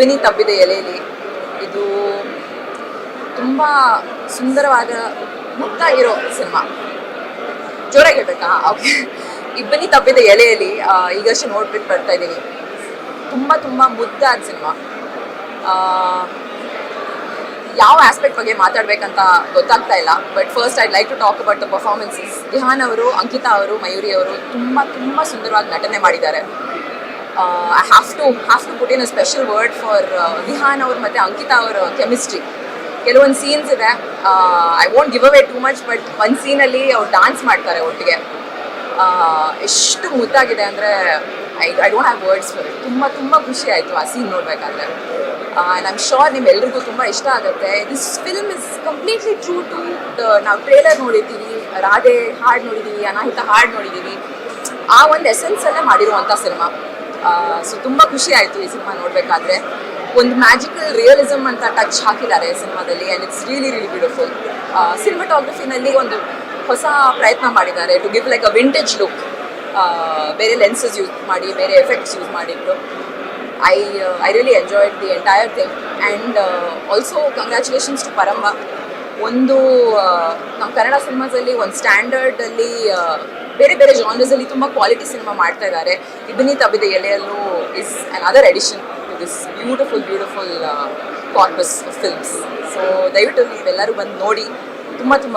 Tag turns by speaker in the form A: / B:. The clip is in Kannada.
A: ಇಬ್ಬನಿ ತಬ್ಬಿದ ಎಲೆಯಲ್ಲಿ ಇದು ತುಂಬ ಸುಂದರವಾದ ಮುದ್ದಾಗಿರೋ ಸಿನಿಮಾ. ಜೋರಾಗಿ ಹೇಳ್ಬೇಕಾ? ಓಕೆ ಇಬ್ಬನಿ ತಬ್ಬಿದ ಎಲೆಯಲ್ಲಿ ಈಗಷ್ಟು ಈಗಷ್ಟೇ ನೋಡ್ಬಿಟ್ಟು ಬರ್ತಾ ಇದ್ದೀನಿ ತುಂಬ ತುಂಬ ಮುದ್ದಾದ ಸಿನಿಮಾ. ಯಾವ ಆಸ್ಪೆಕ್ಟ್ ಬಗ್ಗೆ ಮಾತಾಡ್ಬೇಕಂತ ಗೊತ್ತಾಗ್ತಾ ಇಲ್ಲ. But first I like to talk about the performances Dihan ಅವರು, ಅಂಕಿತಾ ಅವರು, ಮಯೂರಿ ಅವರು ತುಂಬ ತುಂಬ ಸುಂದರವಾಗಿ ನಟನೆ ಮಾಡಿದ್ದಾರೆ. I have to have to put in a special word for Vihaan ಅವ್ರು ಮತ್ತು ಅಂಕಿತಾ ಅವರ ಕೆಮಿಸ್ಟ್ರಿ ಕೆಲವೊಂದು ಸೀನ್ಸ್ ಇದೆ. I won't give away too much but ಒಂದು ಸೀನಲ್ಲಿ ಅವ್ರು ಡಾನ್ಸ್ ಮಾಡ್ತಾರೆ ಒಟ್ಟಿಗೆ. ಎಷ್ಟು ಮುದ್ದಾಗಿದೆ ಅಂದರೆ I I don't have words for it ತುಂಬ ತುಂಬ ಖುಷಿ ಆಯಿತು ಆ ಸೀನ್ ನೋಡಬೇಕಾದ್ರೆ. ಐಮ್ ಶೋರ್ ನಿಮ್ಮೆಲ್ರಿಗೂ ತುಂಬ ಇಷ್ಟ ಆಗುತ್ತೆ. This film is completely true to ನಾವು ಟ್ರೇಲರ್ ನೋಡಿದ್ದೀವಿ, ರಾಧೆ ಹಾಡು ನೋಡಿದ್ದೀವಿ, ಅನಾಹಿತ ಹಾಡು ನೋಡಿದ್ದೀವಿ. ಆ ಒಂದು ಎಸೆನ್ಸಲ್ಲೇ ಮಾಡಿರುವಂಥ ಸಿನಿಮಾ ಸೊ ತುಂಬ ಖುಷಿ ಆಯಿತು ಈ ಸಿನಿಮಾ ನೋಡಬೇಕಾದ್ರೆ. ಒಂದು ಮ್ಯಾಜಿಕಲ್ ರಿಯಲಿಸಮ್ ಅಂತ ಟಚ್ ಹಾಕಿದ್ದಾರೆ ಸಿನಿಮಾದಲ್ಲಿ and it's really really beautiful ಸಿನಿಮಾಟೋಗ್ರಫಿನಲ್ಲಿ ಒಂದು ಹೊಸ ಪ್ರಯತ್ನ ಮಾಡಿದ್ದಾರೆ. To give like a vintage look ಬೇರೆ ಲೆನ್ಸಸ್ ಯೂಸ್ ಮಾಡಿ, ಬೇರೆ ಎಫೆಕ್ಟ್ಸ್ ಯೂಸ್ ಮಾಡಿದ್ರು. I I really enjoyed the entire thing and also congratulations to Paramvah ಒಂದು ನಮ್ಮ ಕನ್ನಡ ಸಿನಿಮಾದಲ್ಲಿ ಒಂದು ಸ್ಟ್ಯಾಂಡರ್ಡಲ್ಲಿ ಬೇರೆ ಬೇರೆ ಜಾನರ್ಸಲ್ಲಿ ತುಂಬಾ ಕ್ವಾಲಿಟಿ ಸಿನಿಮಾ ಮಾಡ್ತಾ ಇದ್ದಾರೆ Ibbani Tabbida ಎಲೆಯಲ್ಲೂ is an other addition to this beautiful beautiful corpus films so ದಯವಿಟ್ಟು ನೀವೆಲ್ಲರೂ ಬಂದು ನೋಡಿ. ತುಂಬ ತುಂಬ